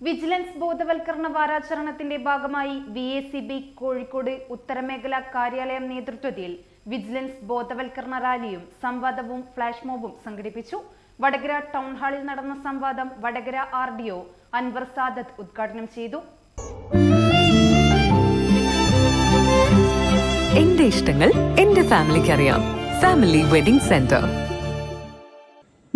Vigilance ബോധവൽക്കരണ വാരാചരണത്തിന്റെ ഭാഗമായി V A C B Kozhikode ഉത്തരമേഖല കാര്യാലയം നേതൃത്വത്തിൽ വിജിലൻസ് ബോധവൽക്കരണ റാലിയും സംവാദവും ഫ്ലാഷ് മോബും സംഘടിപ്പിച്ചു. വടകര ടൗൺ ഹാളിൽ നടന്ന സംവാദം Vadakara R D O Anwar Sadath ഉദ്ഘാടനം ചെയ്തു. എന്റെ ഇഷ്ടങ്ങൾ എന്റെ ഫാമിലിക്ക് അറിയാം ഫാമിലി വെഡിംഗ് സെന്റർ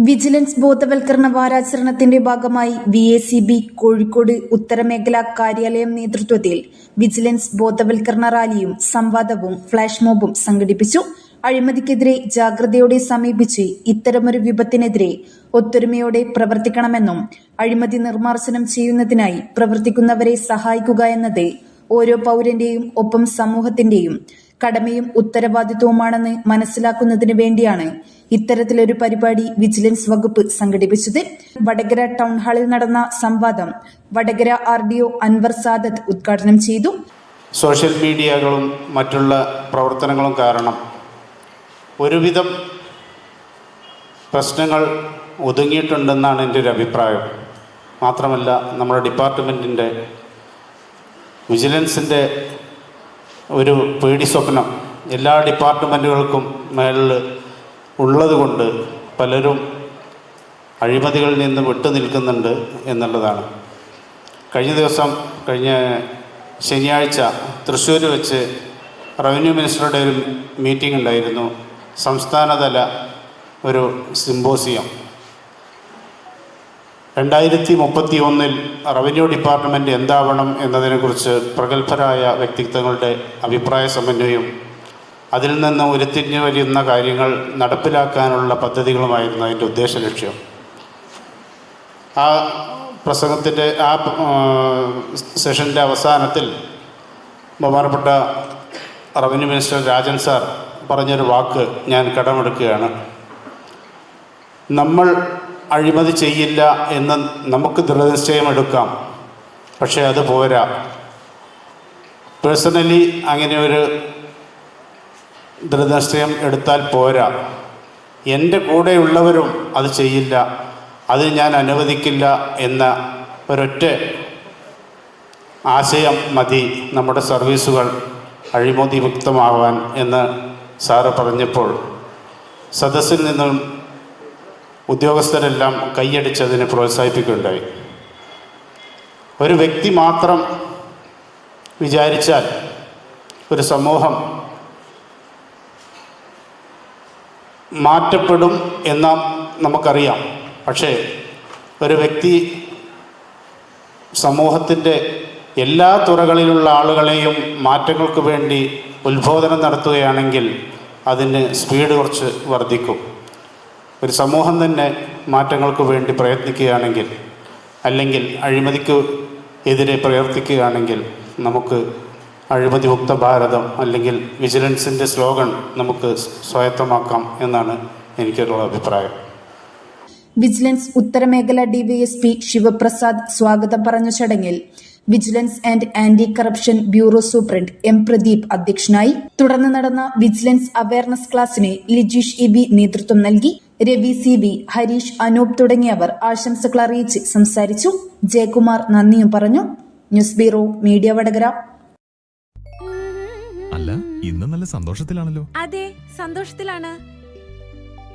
വിജിലൻസ് ബോധവൽക്കരണ വാരാചരണത്തിന്റെ ഭാഗമായി V A C B Kozhikode ഉത്തരമേഖലാ കാര്യാലയം നേതൃത്വത്തിൽ വിജിലൻസ് ബോധവൽക്കരണ റാലിയും സംവാദവും ഫ്ലാഷ് മോബും സംഘടിപ്പിച്ചു. അഴിമതിക്കെതിരെ ജാഗ്രതയോടെ സമീപിച്ച് ഇത്തരമൊരു വിപത്തിനെതിരെ ഒത്തൊരുമയോടെ പ്രവർത്തിക്കണമെന്നും അഴിമതി നിർമ്മാർജനം ചെയ്യുന്നതിനായി പ്രവർത്തിക്കുന്നവരെ സഹായിക്കുക എന്നത് ഓരോ പൗരന്റെയും ഒപ്പം സമൂഹത്തിന്റെയും കടമയും ഉത്തരവാദിത്വവുമാണെന്ന് മനസ്സിലാക്കുന്നതിന് വേണ്ടിയാണ് ഇത്തരത്തിലൊരു പരിപാടി വിജിലൻസ് വകുപ്പ് സംഘടിപ്പിച്ചത്. വടകര ടൗൺ ഹാളിൽ നടന്ന സംവാദം Vadakara R D O Anwar Sadath ഉദ്ഘാടനം ചെയ്തു. സോഷ്യൽ മീഡിയകളും മറ്റുള്ള പ്രവർത്തനങ്ങളും കാരണം ഒരുവിധം പ്രശ്നങ്ങൾ ഒതുങ്ങിയിട്ടുണ്ടെന്നാണ് എന്റെ ഒരു അഭിപ്രായം. മാത്രമല്ല നമ്മുടെ ഡിപ്പാർട്ട്മെന്റിന്റെ വിജിലൻസിന്റെ ഒരു പേടി സ്വപ്നം എല്ലാ ഡിപ്പാർട്ട്മെന്റുകൾക്കും മേളിൽ ഉള്ളതുകൊണ്ട് പലരും അഴിമതികളിൽ നിന്ന് വിട്ടു നിൽക്കുന്നുണ്ട് എന്നുള്ളതാണ്. കഴിഞ്ഞ ദിവസം കഴിഞ്ഞ ശനിയാഴ്ച തൃശ്ശൂർ വെച്ച് റവന്യൂ മിനിസ്റ്ററുടെ ഒരു മീറ്റിംഗ് ഉണ്ടായിരുന്നു. സംസ്ഥാനതല ഒരു സിമ്പോസിയം രണ്ടായിരത്തി മുപ്പത്തി ഒന്നിൽ റവന്യൂ ഡിപ്പാർട്ട്മെന്റ് എന്താവണം എന്നതിനെക്കുറിച്ച് പ്രഗത്ഭരായ വ്യക്തിത്വങ്ങളുടെ അഭിപ്രായ സമന്വയം അതിൽ നിന്ന് ഉരുത്തിരിഞ്ഞു വരുന്ന കാര്യങ്ങൾ നടപ്പിലാക്കാനുള്ള പദ്ധതികളുമായിരുന്നു അതിന്റെ ഉദ്ദേശ ലക്ഷ്യം. ആ പ്രസംഗത്തിന്റെ ആ സെഷന്റെ അവസാനത്തിൽ ബഹുമാനപ്പെട്ട റവന്യൂ മിനിസ്റ്റർ രാജൻ സാർ പറഞ്ഞൊരു വാക്ക് ഞാൻ കടമെടുക്കുകയാണ്. നമ്മൾ അഴിമതി ചെയ്യില്ല എന്ന് നമുക്ക് ദൃഢനിശ്ചയം എടുക്കാം. പക്ഷേ അത് പോരാ. പേഴ്സണലി അങ്ങനെ ഒരു ദൃഢനിശ്ചയം എടുത്താൽ പോരാ. എന്റെ കൂടെയുള്ളവരും അത് ചെയ്യില്ല. അത് ഞാൻ അനുവദിക്കില്ല എന്ന ഒരൊറ്റ ആശയം മതി നമ്മുടെ സർവീസുകൾ അഴിമതി മുക്തമാവാൻ എന്ന് സാറ് പറഞ്ഞപ്പോൾ. സദസ്സിൽ നിന്നും ഉദ്യോഗസ്ഥരെല്ലാം കൈയടിച്ചതിനെ പ്രോത്സാഹിപ്പിക്കുകയുണ്ടായി. ഒരു വ്യക്തി മാത്രം വിചാരിച്ചാൽ ഒരു സമൂഹം മാറ്റപ്പെടും എന്ന് നമുക്കറിയാം. പക്ഷേ ഒരു വ്യക്തി സമൂഹത്തിന്റെ എല്ലാ തുറകളിലുള്ള ആളുകളെയും മാറ്റങ്ങൾക്ക് വേണ്ടി ഉത്ബോധനം നടത്തുകയാണെങ്കിൽ അതിന് സ്പീഡ് കുറച്ച് വർദ്ധിക്കും. ഒരു സമൂഹം തന്നെ മാറ്റങ്ങൾക്ക് വേണ്ടി പ്രയത്നിക്കുകയാണെങ്കിൽ അല്ലെങ്കിൽ അഴിമതിക്ക് എതിരെ പ്രവർത്തിക്കുകയാണെങ്കിൽ നമുക്ക് അഴിമതി മുക്ത ഭാരതം അല്ലെങ്കിൽ വിജിലൻസിന്റെ സ്ലോഗൻ നമുക്ക് സ്വായത്തമാക്കാം എന്നാണ് എനിക്കുള്ള അഭിപ്രായം. വിജിലൻസ് ഉത്തരമേഖല ഡിവൈഎസ്പി ശിവപ്രസാദ് സ്വാഗതം പറഞ്ഞ ചടങ്ങിൽ vigilance and anti corruption bureau superintendent M Pradeep അധ്യക്ഷനായി തുടർന്ന് നടന്ന വിജിലൻസ് അവയർനെസ് ക്ലാസ്സിന് ലിജീഷ് ഇ ബി നേതൃത്വം നൽകി. രവി സി വി ഹരീഷ് അനൂപ് തുടങ്ങിയവർ ആശംസകൾ അറിയിച്ച് സംസാരിച്ചു. ജയകുമാർ നന്ദിയും പറഞ്ഞു. News bureau media Vadakara. അല്ല ഇന്ന് നല്ല സന്തോഷത്തിലാണല്ലോ. അതെ സന്തോഷത്തിലാണ്.